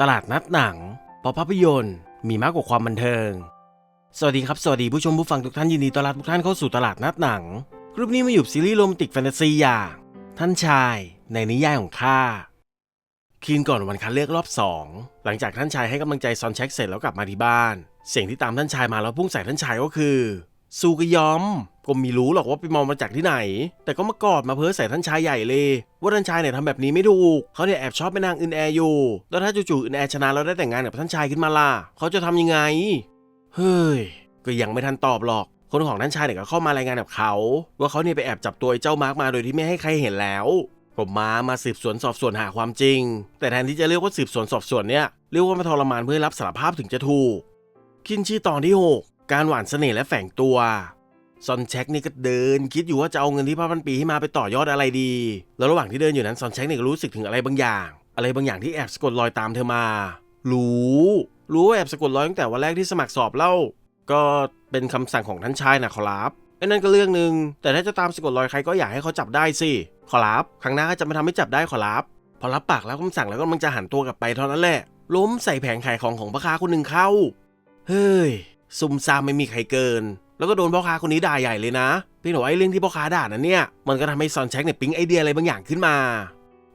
ตลาดนัดหนังพราะภาพยนตร์มีมากกว่าความบันเทิง สวัสดีครับ สวัสดีผู้ชมผู้ฟังทุกท่านยินดีต้อนรับทุกท่านเข้าสู่ตลาดนัดหนังกรุ๊ปนี้มาอยู่ซีรีส์โรแมนติกแฟนตาซีอย่างท่านชายในนิยายของข้าคืนก่อนวันคัดเลือกรอบสองหลังจากท่านชายให้กำลังใจซอนเช็คเสร็จแล้วกลับมาที่บ้าน เสียงที่ตามท่านชายมาแล้วพุ่งใส่ท่านชายก็คือ ซูกยอมก็ไมีรู้หรอกว่าไปมองมาจากที่ไหน แต่ก็มากอดมาเพ้อใส่ท่านชายใหญ่เลย ว่าท่านชายเนี่ยทำแบบนี้ไม่ถูกเขาเนี่ยแอบชอบแม่นางอึนแออยู่ แล้วถ้าจู่ๆอึนแอชนะแล้วได้แต่งงานกับท่านชายขึ้นมาล่ะเขาจะทำยังไง เฮ้ย ก็ยังไม่ทันตอบหรอก คนของท่านชายเนี่ยก็เข้ามารายงานกับเขา ว่าเขาเนี่ยไปแอบจับตัวไอ้เจ้ามาร์กมาโดยที่ไม่ให้ใครเห็นแล้วผมมามาสืบสวนสอบสวนหาความจริง แต่แทนที่จะเรียกว่าสืบสวนสอบสวนเนี่ยเรียกว่ามาทรมานเพื่อรับสารภาพถึงจะถูกขึ้นชื่อตอนที่6 การหวานเสน่ห์และแฝงตัวซอนเช็คนี่ก็เดิน คิดอยู่ว่าจะเอาเงินที่พ่อพันปีให้มาไปต่อยอดอะไรดี แล้วระหว่างที่เดินอยู่นั้นซอนเช็คเนี่ยก็รู้สึกถึงอะไรบางอย่าง อะไรบางอย่างที่แอบสะกดรอยตามเธอมา รู้ รู้ว่าแอบสะกดรอยตั้งแต่วันแรกที่สมัครสอบเล่า ก็เป็นคำสั่งของท่านชายนะขอรับไอ้นั่นก็เรื่องหนึ่งแต่ถ้าจะตามสะกดรอยใครก็อยากให้เขาจับได้สิขอรับครั้งหน้าจะมาทำให้จับได้ขอรับพอรับปากแล้วคำสั่งแล้วก็มันจะหันตัวกลับไปเท่านั้นแหละ ล้มใส่แผงขายของของพ่อค้าคนหนึ่งเข้า เฮ้ย ซุ่มซ่ามไม่มีใครเกิน แล้วก็โดนพ่อค้าคนนี้ด่าใหญ่เลยนะเพี่หนูไอ้เรื่องที่พ่อค้าด่านั้นเนี่ยมันก็ทำให้ซอนแช็คเนี่ยปิ๊งไอเดียอะไรบางอย่างขึ้นมา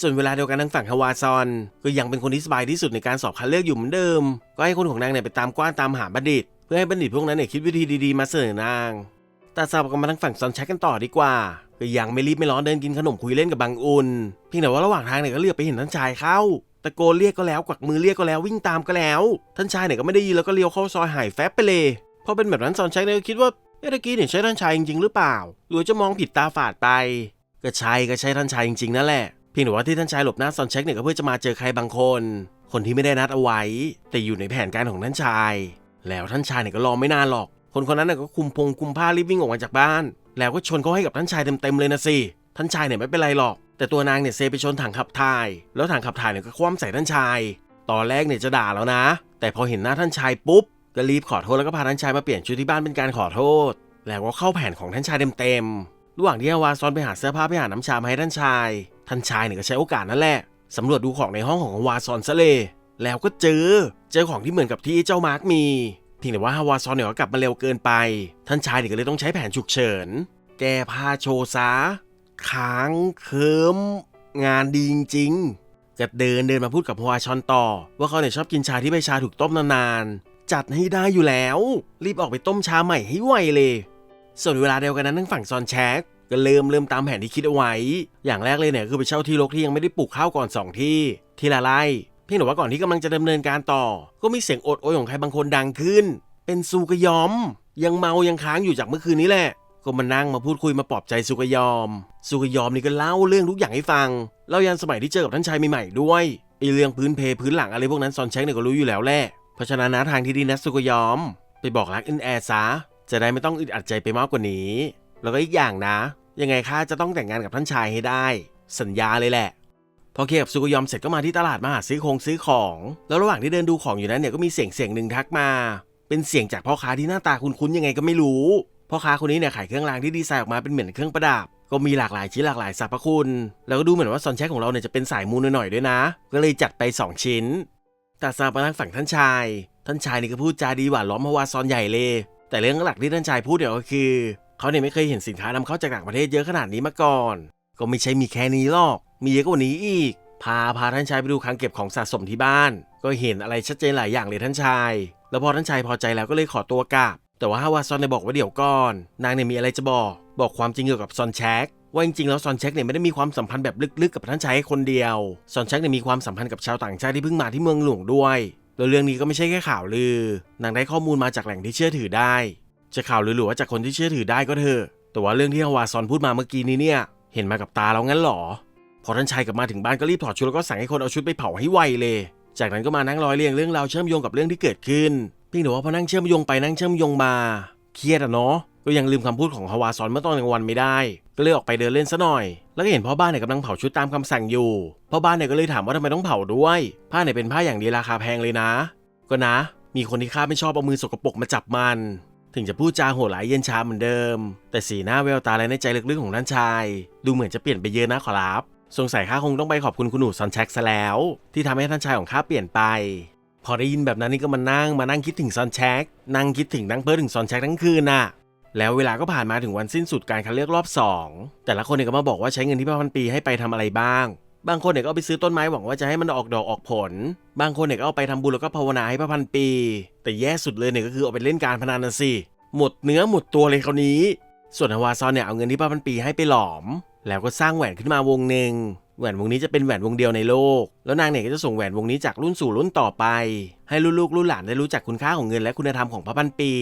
ส่วนเวลาเดียวกันทางฝั่งฮาวาซอน ก็ยังเป็นคนที่สบายที่สุดในการสอบคัดเลือกอยู่เหมือนเดิม ก็ให้คนของนางเนี่ยไปตามกว้านตามหาบัณฑิต เพื่อให้บัณฑิตพวกนั้นเนี่ยคิดวิธีดีๆมาเสนอนางแต่สลับกันมาทางฝั่งซอนแช็คกันต่อดีกว่าก็ยังไม่รีบไม่ร้อนเดินกินขนมคุยเล่นกับบางอุนเพียงแต่ว่าระหว่างทางเนี่ยก็เลือกไปเห็นท่านชายเข้า ตะโกนเรียกก็แล้วกวักมือเรียกก็แล้ววิ่งตามก็แล้ว ท่านชายเนี่ยก็ไม่ได้ยินแล้วก็เลี้ยวเข้าซอยหายแฟบไปเลยพอเป็นแบบนั้นซอนช็คเนี่ยก็คิดว่าเอ๊ะตะกี้เนี่ยใช่ท่านชายจริงๆหรือเปล่า หรือจะมองผิดตาฝาดไป ก็ใช่ก็ใช่ท่านชายจริงๆนั่นแหละเพียงแต่ว่าที่ท่านชายหลบหน้าซอนเช็คเนี่ยก็เพื่อจะมาเจอใครบางคน คนที่ไม่ได้นัดเอาไว้ แต่อยู่ในแผนการของท่านชาย แล้วท่านชายเนี่ยก็รอไม่นานหรอก คนคนนั้นน่ะก็คุมพงคุมผ้ารีบวิ่งออกมาจากบ้าน แล้วก็ชนเขาให้กับท่านชายเต็มๆเลยนะสิท่านชายเนี่ยไม่เป็นไรหรอก แต่ตัวนางเนี่ยเซไปชนถังขับถ่าย แล้วถังขับถ่ายเนี่ยก็คว่ำใส่ท่านชาย ตอนแรกเนี่ยจะด่าแล้วนะ แต่พอเห็นหน้าท่านชายปุ๊บก็รีบขอโทษแล้วก็พาท่านชายมาเปลี่ยนชุดที่บ้านเป็นการขอโทษ แล้วก็เข้าแผนของท่านชายเต็มๆ ระหว่างที่อาวาซอนไปหาเสื้อผ้าไปหาน้ำชามาให้ท่านชาย ท่านชายเนี่ยก็ใช้โอกาสนั่นแหละสำรวจดูของในห้องของอาวาซอนซะเลย แล้วก็เจอ เจอของที่เหมือนกับที่เจ้ามาร์กมีเพียงแต่ว่าฮาวาซอนเนี่ยก็กลับมาเร็วเกินไป ท่านชายเนี่ยก็เลยต้องใช้แผนฉุกเฉิน แก้ผ้าโชว์ซะ ค้างเคิมงานดีจริงๆก็เดินเดินมาพูดกับฮาวาชอนต่อ ว่าเขาเนี่ยชอบกินชาที่ใบชาถูกต้มนานๆ จัดให้ได้อยู่แล้ว รีบออกไปต้มชาใหม่ให้ไวเลย ส่วนเวลาเดียวกันนั้นทั้งฝั่งซอนแชกก็เริ่มเริ่มตามแผนที่คิดเอาไว้ อย่างแรกเลยเนี่ยคือไปเช่าที่รกที่ยังไม่ได้ปลูกข้าวก่อน 2 ที่ ที่ละไร่เพียงแต่ว่าก่อนที่กำลังจะดำเนินการต่อ ก็มีเสียงโอดโอยของใครบางคนดังขึ้น เป็นซูกยอม ยังเมายังค้างอยู่จากเมื่อคืนนี้แหละ ก็มานั่งมาพูดคุยมาปลอบใจสุกยอม สุกยอมนี่ก็เล่าเรื่องทุกอย่างให้ฟังเล่ายันสมัยที่เจอกับท่านชายใหม่ๆด้วยไอเรื่องพื้นเพพื้นหลังอะไรพวกนั้นซอนแช็คเนี่ยก็รู้อยู่แล้วแหละเพราะฉะนั้นนะทางที่ดีนะสุกยอม ไปบอกรักอินแอร์ซะจะได้ไม่ต้องอึดอัดใจไปมากกว่านี้ แล้วก็อีกอย่างนะ ยังไงข้าจะต้องแต่งงานกับท่านชายให้ได้ สัญญาเลยแหละพอเคลียร์กับสุกยอมเสร็จก็มาที่ตลาดมาหาซื้อคงซื้อของ แล้วระหว่างที่เดินดูของอยู่นั้นเนี่ยก็มีเสียงเสียงหนึ่งทักมา เป็นเสียงจากพ่อค้าที่หน้าตาคุ้นๆยังไงก็ไม่รู้ พ่อค้าคนนี้เนี่ยขายเครื่องรางที่ดีไซน์ออกมาเป็นเหมือนเครื่องประดับ ก็มีหลากหลายชิ้นหลากหลายสรรพคุณ แล้วก็ดูเหมือนว่าซอนแช็คของเราเนี่ยจะเป็นสายมูหน่อยๆด้วยนะ ก็เลยจัดไป 2 ชิ้น แต่สำหรับทางฝั่งท่านชาย ท่านชายนี่ก็พูดจาดีหวานล้อมฮาวาซอนใหญ่เลย แต่เรื่องหลักที่ท่านชายพูดเนี่ยก็คือเขาเนี่ยไม่เคยเห็นสินค้านำเข้าจากต่างประเทศเยอะขนาดนี้มาก่อน ก็ไม่ใช่มีแค่นี้หรอก มีเยอะกว่านี้อีก พาพาท่านชายไปดูคลังเก็บของสะสมที่บ้าน ก็เห็นอะไรชัดเจนหลายอย่างเลยท่านชาย แล้วพอท่านชายพอใจแล้วก็เลยขอตัวกลับ แต่ว่าฮาวาซอนเนี่ยบอกว่าเดี๋ยวก่อน นางเนี่ยมีอะไรจะบอก บอกความจริงเกี่ยวกับซอนแชกว่าจริงๆแล้วซอนแช็กเนี่ยไม่ได้มีความสัมพันธ์แบบลึกๆกับท่านชายคนเดียวซอนแช็กเนี่ยมีความสัมพันธ์กับชาวต่างชาติที่เพิ่งมาที่เมืองหลวงด้วยแล้วเรื่องนี้ก็ไม่ใช่แค่ข่าวลือนางได้ข้อมูลมาจากแหล่งที่เชื่อถือได้ จะข่าวลือหรือว่าจากคนที่เชื่อถือได้ก็เถอะแต่ว่าเรื่องที่ฮาวาซอนพูดมาเมื่อกี้นี้เนี่ย เห็นมากับตาแล้วงั้นหรอ พอท่านชายกลับมาถึงบ้านก็รีบถอดชุดแล้วก็สั่งให้คนเอาชุดไปเผาให้ไวเลย จากนั้นก็มานั่งร้อยเรียงเรื่องราวเชื่อมโยงกับเรื่องที่เกิดขึ้น เพียงแต่ว่าพอนั่งเชื่อมโยงไปนั่งเชื่อมโยงมา เครียดอะเนาะก็ยังลืมคำพูดของฮาวาซอนเมื่อตอนกลางวันไม่ได้ ก็เลยออกไปเดินเล่นซะหน่อย แล้วก็เห็นพ่อบ้านเนี่ยกำลังเผาชุดตามคำสั่งอยู่พ่อบ้านเนี่ยก็เลยถามว่าทำไมต้องเผาด้วย ผ้าเนี่ยเป็นผ้าอย่างดีราคาแพงเลยนะ ก็นะ มีคนที่ข้าไม่ชอบเอามือสกปรกมาจับมัน ถึงจะพูดจาโหดร้ายเย็นชาเหมือนเดิม แต่สีหน้าแววตาและในใจลึกๆของท่านชาย ดูเหมือนจะเปลี่ยนไปเยอะนะขอรับสงสัยข้าคงต้องไปขอบคุณคุณหนูซอนแช็กซะแล้ว ที่ทำให้ท่านชายของข้าเปลี่ยนไป พอได้ยินแบบนั้นนี่ก็มานั่งมานั่งคิดถึงซอนแช็กนั่งคิดถึงนั่งเพ้อถึงซอนแช็กทั้งคืนน่ะ แล้วเวลาก็ผ่านมาถึงวันสิ้นสุดการคัดเลือกรอบ 2 แต่ละคนเนี่ยก็มาบอกว่าใช้เงินที่พระพันปีให้ไปทำอะไรบ้าง บางคนเนี่ยก็ไปซื้อต้นไม้หวังว่าจะให้มันออกดอกออกผล บางคนเนี่ยก็เอาไปทำบุญแล้วก็ภาวนาให้พระพันปี แต่แย่สุดเลยเนี่ยก็คือเอาไปเล่นการพนันน่ะสิ หมดเนื้อหมดตัวเลยคราวนี้ ส่วนฮาวาซอนเนี่ยเอาเงินที่พระพันปีให้ไปหลอม แล้วก็สร้างแหวนขึ้นมาวงหนึ่ง แหวนวงนี้จะเป็นแหวนวงเดียวในโลก แล้วนางเนี่ยก็จะส่งแหวนวงนี้จากรุ่นสู่รุ่นต่อไป ให้ลูกๆรุ่นหลานได้รู้จักคุณค่าของเงินและคุณธรรมของพระพันปี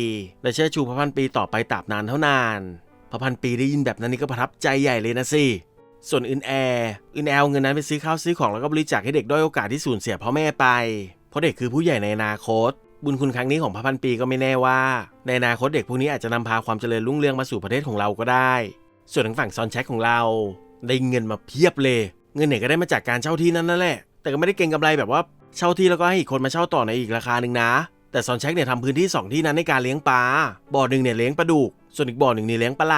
และเชื่อชูพระพันปีต่อไปตราบนานเท่านาน พระพันปีได้ยินแบบนั้นนี่ก็ประทับใจใหญ่เลยนะสิส่วนอื่นแอร์อื่นแอร์เอาเงินนั้นไปซื้อข้าวซื้อของแล้วก็บริจาคให้เด็กด้อยโอกาสที่สูญเสียพ่อแม่ไป เพราะเด็กคือผู้ใหญ่ในอนาคต บุญคุณครั้งนี้ของพระพันปีก็ไม่แน่ว่า ในอนาคตเด็กพวกนี้อาจจะนำพาความเจริญรุ่งเรืองมาสู่ประเทศของเราก็ได้ ส่วนทางฝั่งซอนแชคของเรา ได้เงินมาเพียบเลย เงินเนี่ยก็ได้มาจากการเช่าที่นั่นนั่นแหละ แต่ก็ไม่ได้เก่งกำไรแบบว่าเช่าที่แล้วก็ให้อีกคนมาเช่าต่อในอีกราคาหนึ่งนะ แต่ซอนแช็คเนี่ยทำพื้นที่ 2 ที่นั้นในการเลี้ยงปลา บ่อหนึ่งเนี่ยเลี้ยงปลาดุก ส่วนอีกบ่อหนึ่งเนี่ยเลี้ยงปลาไหล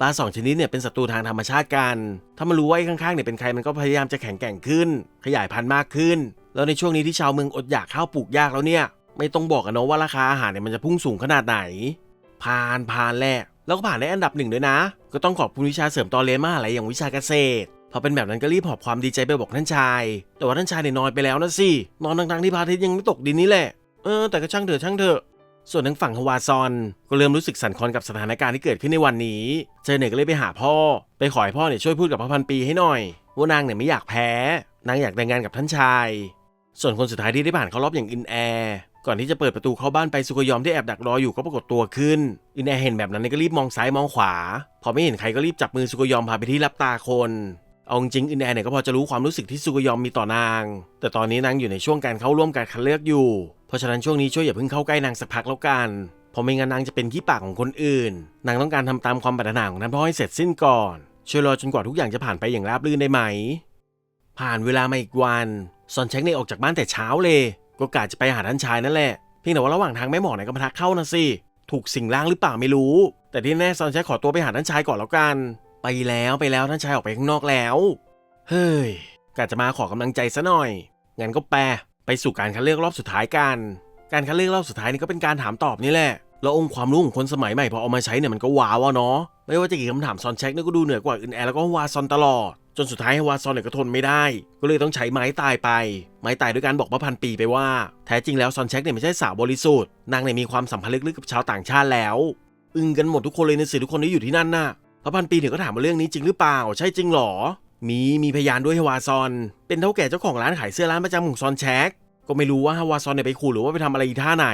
ปลาสองชนิดเนี่ยเป็นศัตรูทางธรรมชาติกัน ถ้ามันรู้ว่าไอ้ข้างๆเนี่ยเป็นใครมันก็พยายามจะแข็งแกร่งขึ้น ขยายพันธุ์มากขึ้น แล้วในช่วงนี้ที่ชาวเมืองอดอยากข้าวปลูกยากแล้วเนี่ย ไม่ต้องบอกกันเนะว่าราคาอาหารเนี่ยมันจะพุ่งสูงขนาดไหน ผ่านผ่านแหละแล้วก็ผ่านได้อันดับหนึ่งด้วยนะ ก็ต้องขอบคุณวิชาเสริมตอนเรียนมหาลัยอย่างวิชาเกษตร พอเป็นแบบนั้นก็รีบหอบความดีใจไปบอกท่านชาย แต่ว่าท่านชายเนี่ยนอนไปแล้วนะสิ นอนดังๆที่พระอาทิตย์ยังไม่ตกดินนี่แหละ เออแต่ก็ช่างเถอะช่างเถอะ ส่วนทางฝั่งฮวาซอน ก็เริ่มรู้สึกสั่นคลอนกับสถานการณ์ที่เกิดขึ้นในวันนี้เจเน็ตก็เลยไปหาพ่อ ไปขอให้พ่อเนี่ยช่วยพูดกับพระพันปีให้หน่อย ว่านางเนี่ยไม่อยากแพ้ นางอยากแต่งงานกับท่านชาย ส่วนคนสุดท้ายที่ได้ผ่านเข้ารอบอย่างอินแอร์ก่อนที่จะเปิดประตูเข้าบ้านไปสุกยอมที่แอบดักรออยู่ก็ปรากฏตัวขึ้นอินแอร์เห็นแบบนั้นก็รีบมองซ้ายมองขวา พอไม่เห็นใครก็รีบจับมือสุกยอมพาไปที่รับตาคน เอาจริงอินแอร์เนี่ยก็พอจะรู้ความรู้สึกที่สุกยอมมีต่อนาง แต่ตอนนี้นางอยู่ในช่วงการเข้าร่วมการคัดเลือกอยู่ เพราะฉะนั้นช่วงนี้ช่วยอย่าเพิ่งเข้าใกล้นางสักพักแล้วกัน เพราะไม่งั้นนางจะเป็นขี้ปากของคนอื่น นางต้องการทำตามความปรารถนาของท่านพ่อให้เสร็จสิ้นก่อน ช่วยรอจนกว่าทุกอย่างจะผ่านไปอย่างราบรื่นได้ไหม ผ่านเวลามาอีกวันซอนเช็คเนี่ยออกจากบ้านแต่เช้าเลย ก็กะจะไปหาท่านชายนั่นแหละ เพียงแต่ว่าระหว่างทางแม่หมอเนี่ยก็มาทักเข้านะสิ ถูกสิ่งล่างหรือเปล่าไม่รู้ แต่ที่แน่ซอนเช็คขอตัวไปหาท่านชายก่อนแล้วกัน ไปแล้วไปแล้วท่านชายออกไปข้างนอกแล้ว เฮ้ยกะจะมาขอกำลังใจซะหน่อย งั้นก็แปลไปสู่การคัดเลือกรอบสุดท้ายกัน การคัดเลือกรอบสุดท้ายนี่ก็เป็นการถามตอบนี่แหละ แล้วองค์ความรู้ของคนสมัยใหม่พอเอามาใช้เนี่ยมันก็ว้าวะเนาะ ไม่ว่าจะกี่คำถามซอนเช็คเนี่ยก็ดูเหนือกว่าอื่นแอร์แล้วก็วาซอนตลอด จนสุดท้ายวาซอนเนี่ยก็ทนไม่ได้ ก็เลยต้องใช้ไม้ตายไป ไม้ตายด้วยการบอกพระพันปีไปว่า แท้จริงแล้วซอนเช็คเนี่ยไม่ใช่สาวบริสุทธิ์ นางเนี่ยมีความสัมพันธ์ลึกๆกับชาวต่างชาติแล้ว อึ้งกันหมดทุกคนเลยในสื่อทุกคนที่อยู่ที่นั่นน่ะ ระพันปีเนี่ยก็ถามว่าเรื่องนี้จริงหรือเปล่า ใช่จริงหรอ มีมีพยานด้วยฮวาซอน เป็นเท่าแก่เจ้าของร้านขายเสื้อร้านประจำของซอนแช็คก็ไม่รู้ว่าฮาวาซอนเนี่ยไปขู่หรือว่าไปทำอะไรท่าไหน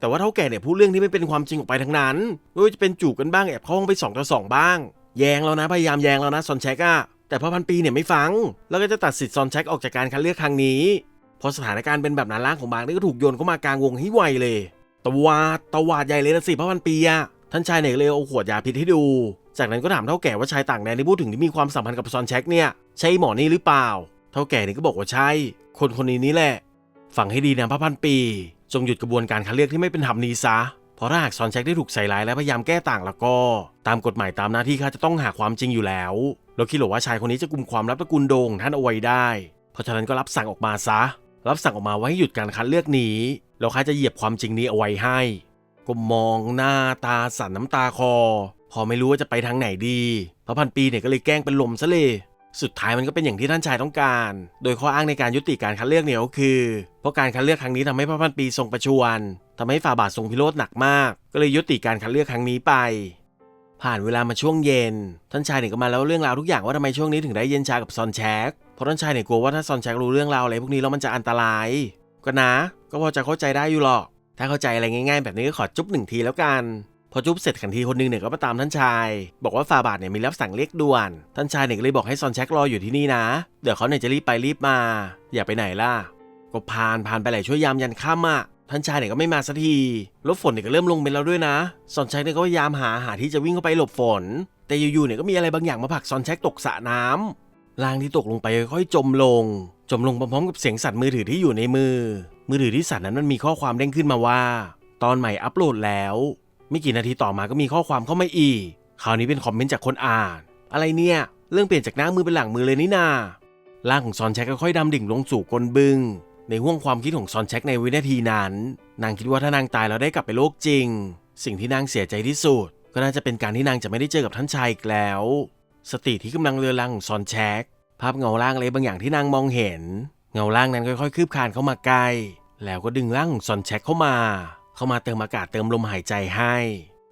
แต่ว่าเท่าแก่เนี่ยพูดเรื่องที่ไม่เป็นความจริงออกไปทั้งนั้นไม่ว่าจะเป็นจูบกันบ้างแอบเข้าห้องไปสองต่อสองบ้าง แยงแล้วนะพยายามแยงแล้วนะซอนแชกอะแต่พอพันปีเนี่ยไม่ฟัง แล้วก็จะตัดสิทธิ์ซอนแชกออกจากการคัดเลือกครั้งนี้ พอสถานการณ์เป็นแบบนั้นร่างของบางนี่ก็ถูกโยนเข้ามากลางวงให้ไวเลยตวาดตวาดใหญ่เลยนะสิพระพันปีอะท่านชายเนี่ยเลยเอาขวดยาพิษให้ดู จากนั้นก็ถามเท่าแก่ว่าชายต่างแดนที่พูดถึงที่มีความสัมพันธ์กับซอนแช็กเนี่ยใช่หมอนี่หรือเปล่า เท่าแก่นี่ก็บอกว่าใช่ คนคนนี้นี่แหละฟังให้ดีนะพระพันปี จงหยุดกระบวนการคัดเลือกที่ไม่เป็นธรรมนี้ซะเพราะถ้าหากซอนแช็กได้ถูกใส่ร้ายและพยายามแก้ต่างแล้วก็ ตามกฎหมายตามหน้าที่ข้าจะต้องหาความจริงอยู่แล้วแล้วคิดหรอว่าชายคนนี้จะกุมความลับตระกูลโดงท่านเอาไว้ได้ เพราะฉะนั้นก็รับสั่งออกมาซะ รับสั่งออกมาว่าให้หยุดการคัดเลือกนี้แล้วข้าจะเหยียบความจริงนี้เอาไว้ให้ก็มองหน้าตาสั่นน้ำตาคอ พอไม่รู้ว่าจะไปทางไหนดีพระพันปีเนี่ยก็เลยแกล้งเป็นลมซะเลย สุดท้ายมันก็เป็นอย่างที่ท่านชายต้องการ โดยข้ออ้างในการยุติการคัดเลือกเนี่ยก็คือ เพราะการคัดเลือกครั้งนี้ทำให้พระพันปีทรงประชวรทำให้ฝ่าบาททรงพิโรธหนักมาก ก็เลยยุติการคัดเลือกครั้งนี้ไป ผ่านเวลามาช่วงเย็น ท่านชายเนี่ยก็มาแล้วเรื่องราวทุกอย่างว่าทำไมช่วงนี้ถึงได้เย็นชากับซอนแชกเพราะท่านชายเนี่ยกลัวว่าถ้าซอนแชกรู้เรื่องราวอะไรพวกนี้แล้วมันจะอันตราย ก็นะ ก็พอจะเข้าใจได้อยู่หรอกถ้าเข้าใจอะไรง่าย ๆ แบบนี้ก็ขอจุ๊บหนึ่งทีแล้วกัน อจุ๊บเสร็จขันทีคนหนึงเนี่ยก็มาตามท่านชาย บอกว่าฟาบาทเนี่ยมีรับสั่งเรียกด่วน ท่านชายเนี่ยก็เลยบอกให้ซอนแช็กรออยู่ที่นี่นะ เดี๋ยวเขาเนี่ยจะรีบไปรีบมา อย่าไปไหนล่ะ ก็ผ่านผ่านไปหลายช่วยยามยันค่ำอะท่านชายเนี่ยก็ไม่มาสักทีแล้วฝนเนี่ยก็เริ่มลงเป็นแล้วด้วยนะ ซอนแช็กเนี่ยก็พยายามหาหาที่จะวิ่งเข้าไปหลบฝน แต่อยู่ๆเนี่ยก็มีอะไรบางอย่างมาผลักซอนแช็กตกสระน้ำร่างที่ตกลงไปค่อยจมลง จมลงพร้อมๆกับเสียงสั่นมือถือที่อยู่ในมือ มือถือที่สั่นนั้นมันมีข้อความเด้งขึ้นมาว่า ตอนใหม่อัปโหลดแล้ว ไม่กี่นาทีต่อมาก็มีข้อความเข้ามาอีก คราวนี้เป็นคอมเมนต์จากคนอ่าน อะไรเนี่ย เรื่องเปลี่ยนจากหน้ามือเป็นหลังมือเลยนี่นาร่างของซอนแชกค่อยๆดำดิ่งลงสู่ก้นบึง ในห่วงความคิดของซอนแชกในวินาทีนั้น นางคิดว่าถ้านางตายแล้วได้กลับไปโลกจริง สิ่งที่นางเสียใจที่สุด ก็น่าจะเป็นการที่นางจะไม่ได้เจอกับท่านชายอีกแล้ว สติที่กำลังเรือรังของซอนแชกภาพเงาร่างอะไรบางอย่างที่นางมองเห็น เงาร่างนั้นค่อยๆคืบคลานเข้ามาใกล้แล้วก็ดึงร่างของซอนแชกเข้ามา เข้ามาเติมอากาศเติมลมหายใจให้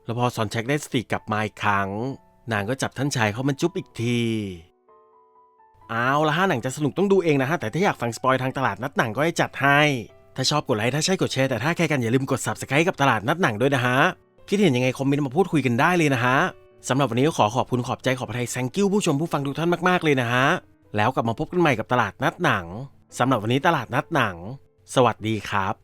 แล้วพอซอนแช็กได้สติกลับมาอีกครั้ง นางก็จับท่านชายเข้ามาจุ๊บอีกที เอาละฮะหนังจะสนุกต้องดูเองนะฮะ แต่ถ้าอยากฟังสปอยทางตลาดนัดหนังก็ให้จัดให้ ถ้าชอบกดไลค์ถ้าใช่กดแชร์แต่ถ้าแค่กันอย่าลืมกด subscribe กับตลาดนัดหนังด้วยนะฮะคิดเห็นยังไงคอมเมนต์มาพูดคุยกันได้เลยนะฮะสำหรับวันนี้ขอขอบคุณขอบใจขอบพระทัย thank you ผู้ชมผู้ฟังทุกท่านมากๆเลยนะฮะแล้วกลับมาพบกันใหม่กับตลาดนัดหนังสำหรับวันนี้ตลาดนัดหนัง สวัสดีครับ